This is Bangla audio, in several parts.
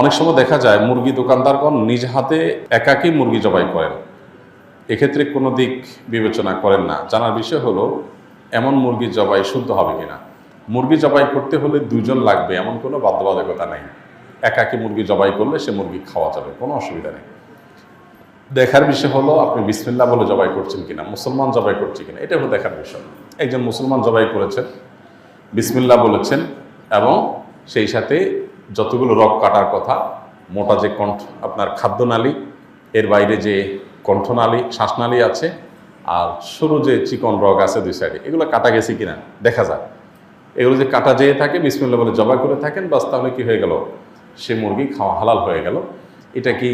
অনেক সময় দেখা যায় মুরগি দোকানদারগণ নিজ হাতে একাকী মুরগি জবাই করেন। এক্ষেত্রে কোনো দিক বিবেচনা করেন না। জানার বিষয় হলো, এমন মুরগি জবাই শুদ্ধ হবে কিনা? মুরগি জবাই করতে হলে দুজন লাগবে, এমন কোনো বাধ্যবাধকতা নেই। একাকী মুরগি জবাই করলে সে মুরগি খাওয়া যাবে, কোনো অসুবিধা নেই। দেখার বিষয় হলো, আপনি বিসমিল্লা বলে জবাই করছেন কিনা, মুসলমান জবাই করছে কিনা, এটা হলো দেখার বিষয়। একজন মুসলমান জবাই করেছেন বিসমিল্লা বলেছেন, এবং সেই সাথে যতগুলো রক কাটার কথা, মোটা যে কণ্ঠ, আপনার খাদ্যনালী, এর বাইরে যে কণ্ঠনালী, শ্বাসনালী আছে, আর সরু যে চিকন রগ আছে দুই সাইডে এগুলো কাটা গেছে কিনা, দেখা যায় এগুলো যে কাটা যেয়ে থাকে বিসমিল্লা বলে জবা করে থাকেন, বাস তাহলে কি হয়ে গেল? সে মুরগি খাওয়া হালাল হয়ে গেল। এটা কি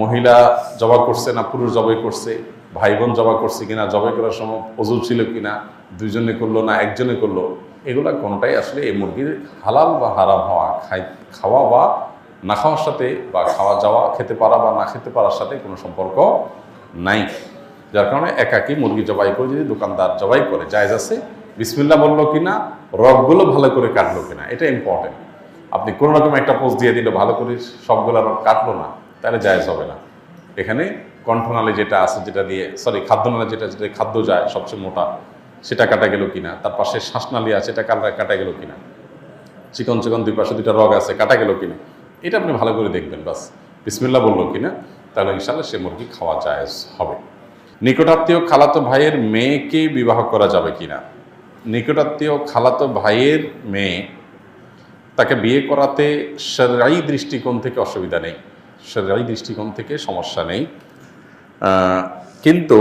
মহিলা জবা করছে না পুরুষ জবাই করছে? ভাই বোন জবা করছে কিনা, জবাই করার সময় অজু ছিল কিনা? দুইজনে করল না, একজনে করল? এগুলা কোনোটাই আসলে এই মুরগির হালাল বা হারাম হওয়া, খাই, খাওয়া বা না খাওয়ার সাথে বা খাওয়া যাওয়া, খেতে পারা বা না খেতে পারার সাথে কোনো সম্পর্ক নাই। যার কারণে একাকি মুরগি জবাই করে যদি দোকানদার জবাই করে, জায়জ আছে বিসমিল্লা বলল কিনা, রগগুলো ভালো করে কাটলো কিনা, এটা ইম্পর্টেন্ট আপনি কোনো রকম একটা পোস্ট দিয়ে দিলে, ভালো করে সবগুলো রগ কাটলো না, তাহলে জায়জ হবে না। এখানে কণ্ঠনালী যেটা আছে, যেটা দিয়ে সরি খাদ্যনালী যেটা যেটা খাদ্য যায়, সবচেয়ে মোটা সেটা কাটা গেল কিনা, তার পাশে শ্বাসনালী আছে এটা কাটা কাটা গেল কিনা, চিকন চিকন দুই পাশে দুইটা রগ আছে, কাটা গেল কিনা, এটা আপনি ভালো করে দেখবেন, বাস বিসমিল্লা বলল কিনা, তাহলে ইনশাল্লাহ সে মুরগি খাওয়া জায়েজ হবে। নিকটাত্মীয় খালাতো ভাইয়ের মেয়েকে বিবাহ করা যাবে কিনা, নিকটাত্মীয় খালাতো ভাইয়ের মেয়ে, তাকে বিয়ে করাতে সেরাই দৃষ্টিকোণ থেকে অসুবিধা নেই সেরাই দৃষ্টিকোণ থেকে সমস্যা নেই কিন্তু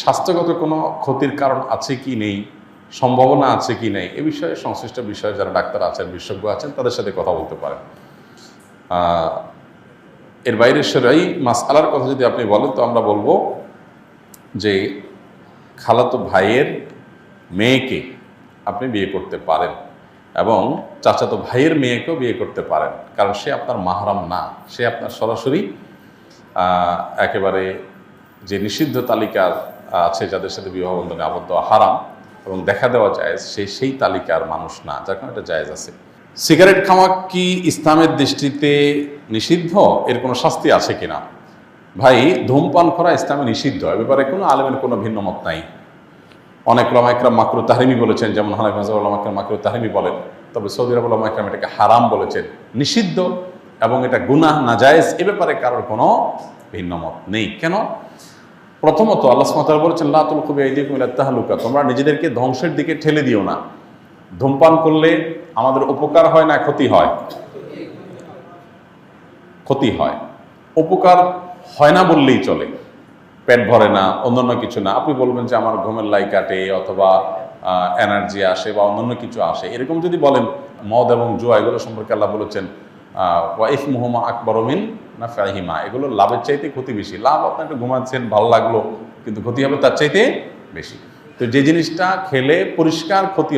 স্বাস্থ্যগত কোনো ক্ষতির কারণ আছে কি নেই? সম্ভাবনা আছে কি নেই? এ বিষয়ে সংশ্লিষ্ট বিষয়ে যারা ডাক্তার আছেন, বিশেষজ্ঞ আছেন, তাদের সাথে কথা বলতে পারেন। এর বাইরে সেরাই মাসআলার কথা যদি আপনি বলেন, তো আমরা বলব যে খালাতো ভাইয়ের মেয়েকে আপনি বিয়ে করতে পারেন এবং চাচাতো ভাইয়ের মেয়েকেও বিয়ে করতে পারেন। কারণ সে আপনার মাহারাম না। সে আপনার সরাসরি একেবারে যে নিষিদ্ধ তালিকার আছে যাদের সাথে বিবাহ বন্ধনে আবদ্ধ হারাম এবং দেখা দেওয়া যায় সে সেই তালিকার মানুষ না, যার কারণে এটা জায়েজ আছে। সিগারেট খাওয়া কি ইসলামের দৃষ্টিতে নিষিদ্ধ? এর কোনো শাস্তি আছে কিনা? ভাই, ধূমপান করা ইসলামে নিষিদ্ধ, এ ব্যাপারে কোনো আলেমের কোনো ভিন্ন মত নাই। অনেক ওলামাইকরাম মাকরু তাহরিমি বলেছেন, যেমন হানাফি মাজাব ওলামাইকরাম মাকরু তাহরিমি বলেন, তবে সৌদি আরব ওলামাইকরাম এটাকে হারাম বলেছেন, নিষিদ্ধ এবং এটা গুনাহ, নাজায়েজ, এ ব্যাপারে কারোর কোনো ভিন্ন মত নেই। কেন? প্রথমত আল্লাহ সুমাতাল বলেছেন লাতুল কবি আইদিকুম ইলা তাহলুকা। তোমরা নিজেদেরকে ধ্বংসের দিকে ঠেলে দিও না। ধূমপান করলে আমাদের উপকার হয় না ক্ষতি হয়? ক্ষতি হয়। উপকার হয় না বললেই চলে। পেট ভরে না, অন্যান্য কিছু না। আপনি বলবেন যে আমার ঘুমের লাই কাটে অথবা এনার্জি আসে বা অন্যান্য কিছু আসে। এরকম যদি বলেন, মদ এবং জুয়া, এগুলো সম্পর্কে আল্লাহ বলেছেন ওয়াইফ মুহম্মা আকবরমিন না ফাহিমা এগুলো লাভের চাইতে ক্ষতি বেশি। লাভ আপনাকে ঘুমাচ্ছেন, ভালো লাগল, কিন্তু ক্ষতি হবে তার চাইতে বেশি। তো যে জিনিসটা খেলে পরিষ্কার ক্ষতি